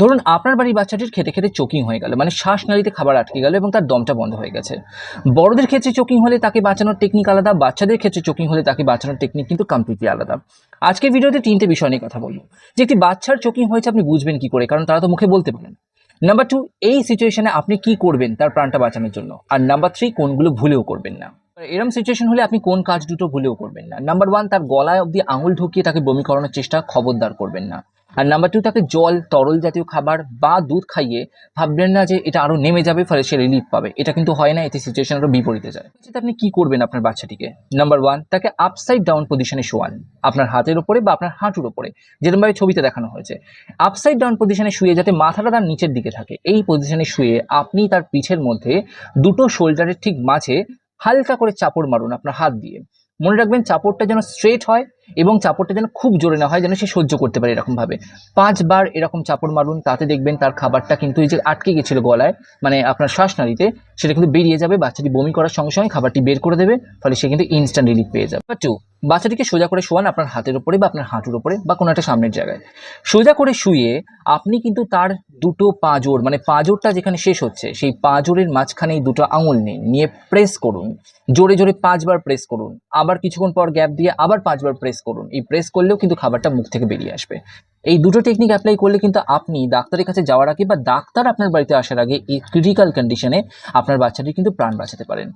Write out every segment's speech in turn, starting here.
ধরুন আপনার বাড়ির বাচ্চাটির খেতে খেতে চোকিং হয়ে গেল মানে শ্বাসনালীতে খাবার আটকে গেল এবং তার দমটা বন্ধ হয়ে গেছে। বড়দের ক্ষেত্রে চোকিং হলে তাকে বাঁচানোর টেকনিক আলাদা, বাচ্চাদের ক্ষেত্রে চোকিং হলে তাকে বাঁচানোর টেকনিক কিন্তু কমপ্লিটলি আলাদা। আজকে ভিডিওতে তিনটে বিষয় নিয়ে কথা বলব। যে একটি বাচ্চার চোকিং হয়েছে আপনি বুঝবেন কি করে, কারণ তারা তো মুখে বলতে পারেন। নাম্বার টু এই সিচুয়েশনে আপনি কি করবেন তার প্রাণটা বাঁচানোর জন্য? আর নাম্বার থ্রি কোনগুলো ভুলেও করবেন না? এরম সিচুয়েশন হলে আপনি কোন কাজ দুটো ভুলেও করবেন না। নাম্বার ওয়ান তার গলায় অবধি আঙুল ঢুকিয়ে তাকে বমি করানোর চেষ্টা খবরদার করবেন না। আর নাম্বার টু তাকে জল, তরল জাতীয় খাবার বা দুধ খাইয়ে ভাববেন না যে এটা আরও নেমে যাবে, ফলে সে রিলিফ পাবে। এটা কিন্তু হয় না, এতে সিচুয়েশন আরও বিপরীতে যায়। সেটা আপনি কি করবেন আপনার বাচ্চাটিকে? নাম্বার ওয়ান তাকে আপসাইড ডাউন পজিশনে শোয়ান আপনার হাতের উপরে বা আপনার হাঁটুর উপরে। যেরকমভাবে ছবিতে দেখানো হয়েছে। আপসাইড ডাউন পজিশনে শুয়ে যাতে মাথাটা তার নিচের দিকে থাকে, এই পজিশনে শুয়ে আপনি তার পিঠের মধ্যে দুটো শোল্ডারের ঠিক মাঝে হালকা করে চাপড় মারুন আপনার হাত দিয়ে। মনে রাখবেন চাপড়টা যেন স্ট্রেট হয় এবং চাপড়টা যেন খুব জোরে না হয়, যেন সে সহ্য করতে পারে এরকমভাবে। পাঁচবার এরকম চাপড় মারুন, তাতে দেখবেন তার খাবারটা কিন্তু এই যে আটকে গেছিল গলায় মানে আপনার শ্বাসনালীতে, সেটা কিন্তু বেরিয়ে যাবে, বাচ্চাটি বমি করার সঙ্গে সঙ্গে খাবারটি বের করে দেবে, ফলে সে কিন্তু ইনস্ট্যান্ট রিলিফ পেয়ে যাবে। টু বাচ্চাটিকে সোজা করে শোয়ান আপনার হাতের উপরে বা আপনার হাঁটুর উপরে বা কোনো একটা সামনের জায়গায়। সোজা করে শুয়ে আপনি কিন্তু তার দুটো পাঁজর মানে পাঁজরটা যেখানে শেষ হচ্ছে, সেই পাঁজরের মাঝখানে এই দুটো আঙুল নিন, নিয়ে প্রেস করুন। জোরে জোরে পাঁচবার প্রেস করুন, আবার কিছুক্ষণ পর গ্যাপ দিয়ে আবার পাঁচবার প্রেস করুন। এই প্রেস করলেও কিন্তু খাবারটা মুখ থেকে বেরিয়ে আসবে। এই দুটো টেকনিক অ্যাপ্লাই করলে কিন্তু আপনি ডাক্তারের কাছে যাওয়ার আগে বা ডাক্তার আপনার বাড়িতে আসার আগে এই ক্রিটিক্যাল কন্ডিশনে আপনার বাচ্চাটির কিন্তু প্রাণ বাঁচাতে পারেন।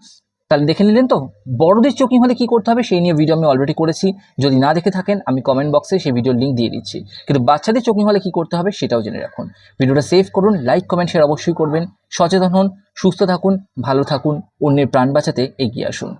তাহলে দেখে নিলেন তো, বড়দের চোকিং হলে কি করতে হবে সেই নিয়ে ভিডিও আমি অলরেডি করেছি। যদি না দেখে থাকেন, আমি কমেন্ট বক্সে সেই ভিডিওর লিঙ্ক দিয়ে দিচ্ছি। কিন্তু বাচ্চাদের চোকিং হলে কি করতে হবে সেটাও জেনে রাখুন। ভিডিওটা সেভ করুন লাইক কমেন্ট শেয়ার অবশ্যই করবেন। সচেতন হন, সুস্থ থাকুন, ভালো থাকুন, অন্যের প্রাণ বাঁচাতে এগিয়ে আসুন।